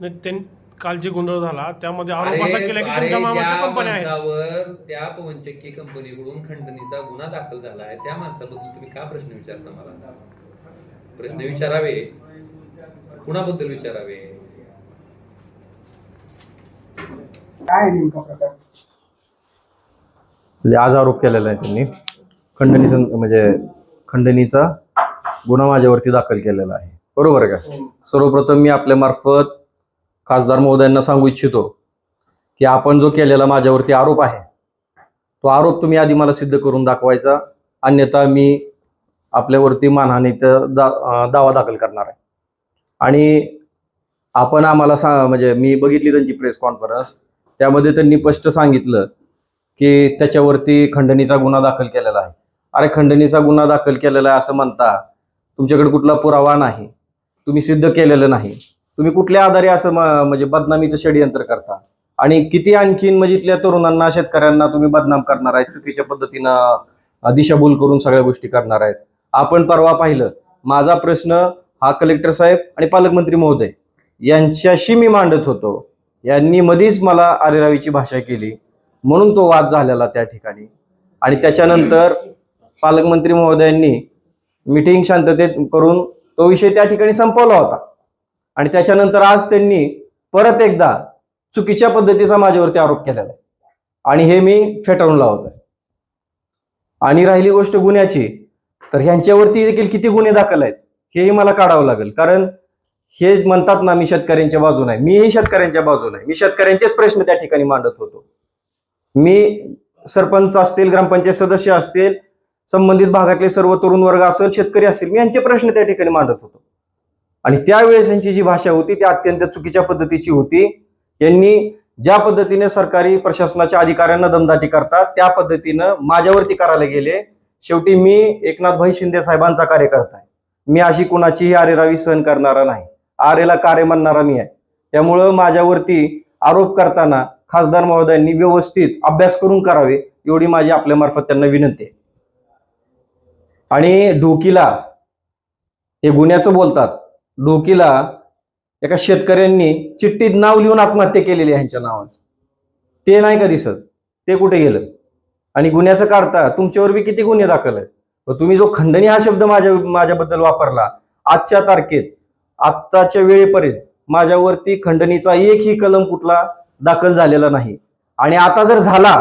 नाही, त्यां- काल जे गोंधळ झाला त्यामध्ये आरोप असा केला की तुमच्या मामाच्या त्या कंपन्या आहेत. माणसावर त्या पवनचक्की कंपनीकडून खंडणीचा गुन्हा दाखल झालाय त्या माणसाबद्दल तुम्ही का प्रश्न विचारता मला? प्रश्न विचारावे. कुणाबद्दल विचारावे? काय आहे नेमका प्रकार? म्हणजे आज आरोप केलेला आहे त्यांनी. खंडणी सं- म्हणजे खंडणीचा गुन्हा माझ्यावरती दाखल केलेला आहे. बरोबर आहे का? सर्वप्रथम मी आपल्या मार्फत खासदार महोदयांना सांगू इच्छितो की आपण जो केलेला माझ्यावरती आरोप आहे तो आरोप तुम्ही आधी मला सिद्ध करून दाखवायचा. अन्यथा मी आपल्यावरती मानहानीचा दा दावा दाखल करणार आहे. आणि आपण आम्हाला सा म्हणजे मी बघितली त्यांची प्रेस कॉन्फरन्स त्यामध्ये त्यांनी स्पष्ट सांगितलं की त्याच्यावरती खंडणीचा गुन्हा दाखल केलेला आहे. अरे खंडणीचा गुन्हा दाखल केलेला आहे असं म्हणता तुमच्याकडे कुठला पुरावा नाही. तुम्ही सिद्ध केलेलं नाही. तुम्ही कुठल्या आधारे असं म्हणजे बदनामीचं षडयंत्र करता? आणि किती आणखीन म्हणजे इथल्या तरुणांना शेतकऱ्यांना तुम्ही बदनाम करणार आहेत? चुकीच्या पद्धतीनं दिशाभूल करून सगळ्या गोष्टी करणार आहेत? आपण परवा पाहिलं माझा प्रश्न हा कलेक्टर साहेब आणि पालकमंत्री महोदय यांच्याशी मी मांडत होतो. यांनी मधीच मला आरेरावीची भाषा केली. म्हणून तो वाद झालेला त्या ठिकाणी. आणि त्याच्यानंतर पालकमंत्री महोदयांनी मिटिंग शांततेत करून तो विषय त्या ठिकाणी संपवला होता. आणि त्याच्यानंतर आज त्यांनी परत एकदा चुकीच्या पद्धतीचा माझ्यावरती आरोप केलेला आहे. आणि हे मी फेटाळून लावत आहे आणि राहिली गोष्ट गुन्ह्याची तर ह्यांच्यावरती देखील किती गुन्हे दाखल आहेत हेही मला काढावं लागेल. कारण हे म्हणतात ना मी शेतकऱ्यांच्या बाजून आहे. मीही शेतकऱ्यांच्या बाजून आहे. मी शेतकऱ्यांचेच प्रश्न त्या ठिकाणी मांडत होतो. मी सरपंच असतील ग्रामपंचायत सदस्य असतील संबंधित भागातले सर्व तरुण वर्ग असेल शेतकरी असतील मी यांचे प्रश्न त्या ठिकाणी मांडत होतो. आणि त्यावेळेस यांची जी भाषा होती ती अत्यंत चुकीच्या पद्धतीची होती. यांनी ज्या पद्धतीने सरकारी प्रशासनाच्या अधिकाऱ्यांना दमदाटी करतात त्या पद्धतीनं माझ्यावरती करायला गेले. शेवटी मी एकनाथभाई शिंदे साहेबांचा कार्यकर्ता आहे. मी अशी कुणाचीही आरेरावी सहन करणारा नाही. आरेला कार्य म्हणणारा मी आहे. त्यामुळं माझ्यावरती आरोप करताना खासदार महोदयांनी व्यवस्थित अभ्यास करून करावे एवढी माझी आपल्या मार्फत त्यांना विनंती आहे. आणि ढोकीला हे गुन्ह्याचं बोलतात. डोकीला एका शेतकऱ्यांनी चिठ्ठीत नाव लिहून आत्महत्या केलेली आहे ह्यांच्या नावाचं. ते नाही का दिसत? ते कुठे गेलं? आणि गुन्ह्याचं काढता तुमच्यावर बी किती गुन्हे दाखल आहेत? तुम्ही जो खंडणी हा शब्द माझ्या माझ्याबद्दल वापरला आजच्या तारखेत आत्ताच्या वेळेपर्यंत माझ्यावरती खंडणीचा एकही कलम कुठला दाखल झालेला नाही. आणि आता जर झाला